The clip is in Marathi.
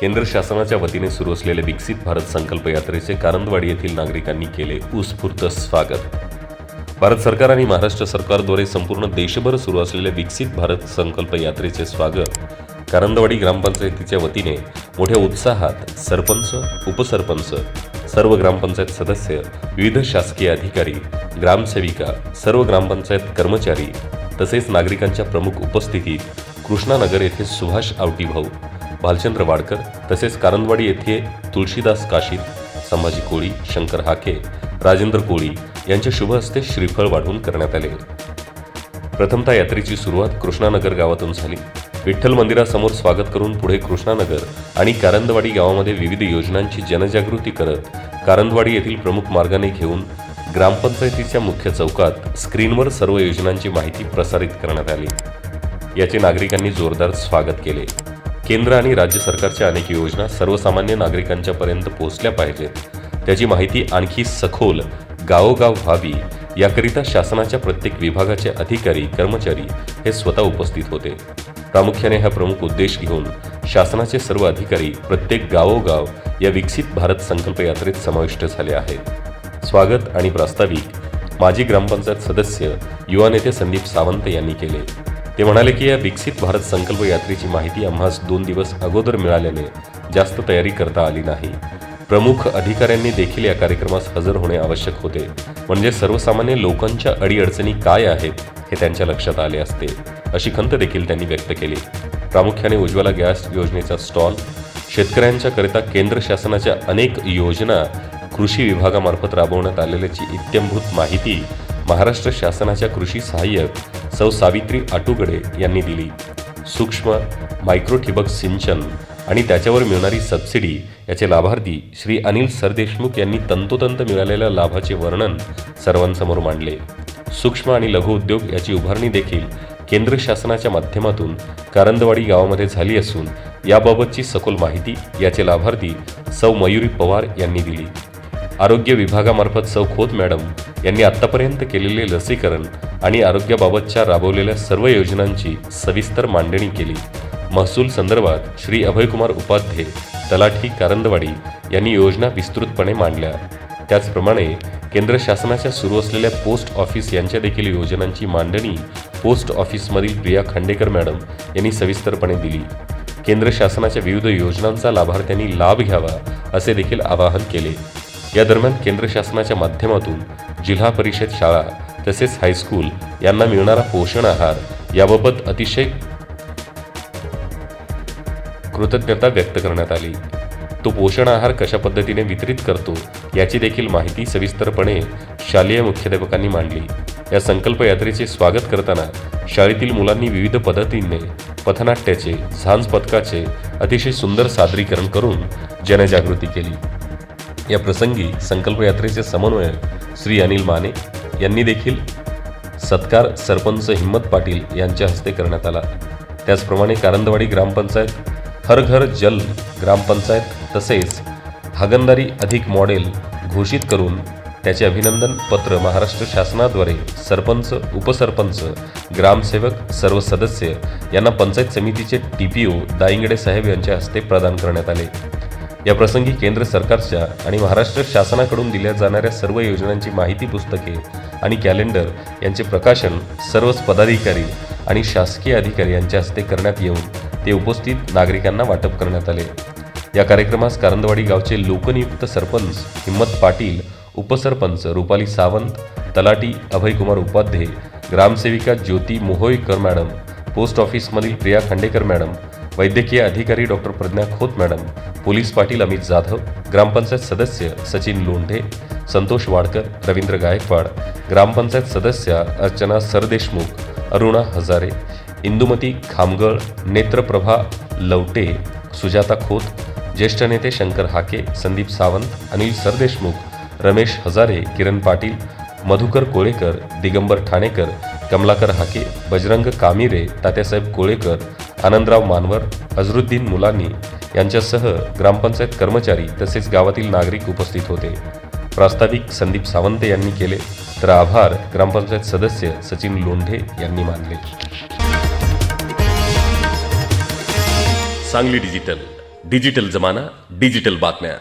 केंद्र शासनाच्या वतीने सुरू असलेले विकसित भारत संकल्प यात्रेचे कारंदवाडी येथील नागरिकांनी केले उत्स्फूर्त स्वागत. भारत सरकार आणि महाराष्ट्र सरकारद्वारे संपूर्ण देशभर सुरू असलेल्या विकसित भारत संकल्प यात्रेचे स्वागत. कारंदवाडी ग्रामपंचायतीच्या वतीने मोठ्या उत्साहात सरपंच उपसरपंच सर्व ग्रामपंचायत सदस्य विविध शासकीय अधिकारी ग्रामसेविका सर्व ग्रामपंचायत कर्मचारी तसेच नागरिकांच्या प्रमुख उपस्थितीत कृष्णानगर येथे सुभाष आवटी भाऊ भालचंद्र वाडकर तसेच कारंदवाडी येथे तुळशीदास काशीद संभाजी कोळी शंकर हाके राजेंद्र कोळी यांच्या शुभ हस्ते श्रीफळ वाढवून करण्यात आले. प्रथमतः यात्रेची सुरुवात कृष्णानगर गावातून झाली. विठ्ठल मंदिरासमोर स्वागत करून पुढे कृष्णानगर आणि कारंदवाडी गावामध्ये विविध योजनांची जनजागृती करत कारंदवाडी येथील प्रमुख मार्गाने घेऊन ग्रामपंचायतीच्या मुख्य चौकात स्क्रीनवर सर्व योजनांची माहिती प्रसारित करण्यात आली. याचे नागरिकांनी जोरदार स्वागत केले. केंद्र आणि राज्य सरकारच्या अनेक योजना सर्वसामान्य नागरिकांच्यापर्यंत पोहोचल्या पाहिजेत. त्याची माहिती आणखी सखोल गावोगाव व्हावी याकरिता शासनाच्या प्रत्येक विभागाचे अधिकारी कर्मचारी हे स्वतः उपस्थित होते. प्रामुख्याने हा प्रमुख उद्देश घेऊन शासनाचे सर्व अधिकारी प्रत्येक गावोगाव या विकसित भारत संकल्प यात्रेत समाविष्ट झाले आहेत. स्वागत आणि प्रास्ताविक माजी ग्रामपंचायत सदस्य युवा नेते संदीप सावंत यांनी केले. ते म्हणाले की या विकसित भारत संकल्प यात्रेची माहिती आम्हास दोन दिवस अगोदर मिळाल्याने जास्त तयारी करता आली नाही. प्रमुख अधिकाऱ्यांनी देखील या कार्यक्रमास हजर होणे आवश्यक होते. म्हणजे सर्वसामान्य लोकांच्या अडीअडचणी काय आहेत हे त्यांच्या लक्षात आले असते अशी खंत देखील त्यांनी व्यक्त केली. प्रामुख्याने उज्ज्वला गॅस योजनेचा स्टॉल शेतकऱ्यांच्याकरिता केंद्र शासनाच्या अनेक योजना कृषी विभागामार्फत राबवण्यात आलेल्याची इत्यंभूत माहिती महाराष्ट्र शासनाच्या कृषी सहाय्यक सौ सावित्री आटुगडे यांनी दिली. सूक्ष्म मायक्रो ठिबक सिंचन आणि त्याच्यावर मिळणारी सबसिडी याचे लाभार्थी श्री अनिल सरदेशमुख यांनी तंतोतंत मिळालेल्या लाभाचे वर्णन सर्वांसमोर मांडले. सूक्ष्म आणि लघु उद्योग याची उभारणी देखील केंद्र शासनाच्या माध्यमातून कारंदवाडी गावामध्ये झाली असून याबाबतची सखोल माहिती याचे लाभार्थी सौ मयुरी पवार यांनी दिली. आरोग्य विभागामार्फत सौ खोत मॅडम यांनी आत्तापर्यंत केलेले लसीकरण आणि आरोग्याबाबतच्या राबवलेल्या सर्व योजनांची सविस्तर मांडणी केली. महसूल संदर्भात श्री अभयकुमार उपाध्ये तलाठी कारंदवाडी यांनी योजना विस्तृतपणे मांडल्या. त्याचप्रमाणे केंद्र शासनाच्या सुरू असलेल्या पोस्ट ऑफिस यांच्या देखील योजनांची मांडणी पोस्ट ऑफिसमधील प्रिया खांडेकर मॅडम यांनी सविस्तरपणे दिली. केंद्र शासनाच्या विविध योजनांचा लाभार्थ्यांनी लाभ घ्यावा असे देखील आवाहन केले. या दरम्यान केंद्र शासनाच्या माध्यमातून जिल्हा परिषद शाळा तसेच हायस्कूल यांना मिळणारा पोषण आहार याबाबत अतिशय कृतज्ञता व्यक्त करण्यात आली. तो पोषण आहार कशा पद्धतीने वितरित करतो याची देखील माहिती सविस्तरपणे शालेय मुख्याध्यापकांनी मांडली. या संकल्प यात्रेचे स्वागत करताना शाळेतील मुलांनी विविध पद्धतीने पथनाट्याचे झांज पथकाचे अतिशय सुंदर सादरीकरण करून जनजागृती केली. या प्रसंगी संकल्प यात्रेचे समन्वयक श्री अनिल माने यांनी देखील सत्कार सरपंच हिम्मत पाटील यांच्या हस्ते करण्यात आला. त्याचप्रमाणे कारंदवाडी ग्रामपंचायत हर घर जल ग्रामपंचायत तसेच हागंदारी अधिक मॉडेल घोषित करून त्याचे अभिनंदन पत्र महाराष्ट्र शासनाद्वारे सरपंच उपसरपंच ग्रामसेवक सर्व सदस्य यांना पंचायत समितीचे टी पी ओ दाईंगडे साहेब यांच्या हस्ते प्रदान करण्यात आले. या प्रसंगी केंद्र सरकारच्या आणि महाराष्ट्र शासनाकडून दिल्या जाणाऱ्या सर्व योजनांची माहिती पुस्तके आणि कॅलेंडर यांचे प्रकाशन सर्वच पदाधिकारी आणि शासकीय अधिकारी यांच्या हस्ते करण्यात येऊन ते उपस्थित नागरिकांना वाटप करण्यात आले. या कार्यक्रमास कारंदवाडी गावचे लोकनियुक्त सरपंच हिम्मत पाटील उपसरपंच रुपाली सावंत तलाटी अभयकुमार उपाध्ये ग्रामसेविका ज्योती मोहोईकर मॅडम पोस्ट ऑफिसमधील प्रिया खांडेकर मॅडम वैद्यकीय अधिकारी doctor Pragya Khot madam police Patil Amit Jadhav ग्रामपंचायत सदस्य सचिन लोंढे संतोष वाडकर रवींद्र गायकवाड ग्रामपंचायत सदस्य अर्चना सरदेशमुख अरुणा हजारे इंदुमती खामगळ नेत्रप्रभा लवटे सुजाता खोत ज्येष्ठ नेते शंकर हाके संदीप सावंत अनिल सरदेशमुख रमेश हजारे किरण पाटील मधुकर कोळेकर दिगंबर ठाणेकर कमलाकर हाके बजरंग कामिरे तात्यासाहेब कोळेकर आनंदराव मानवर अझरुद्दीन मुलानी यांच्यासह ग्रामपंचायत कर्मचारी तसेच गावातील नागरिक उपस्थित होते. प्रास्ताविक संदीप सावंत यांनी केले तर आभार ग्रामपंचायत सदस्य सचिन लोंढे यांनी मानले. सांगली डिजिटल डिजिटल जमाना डिजिटल बातम्या.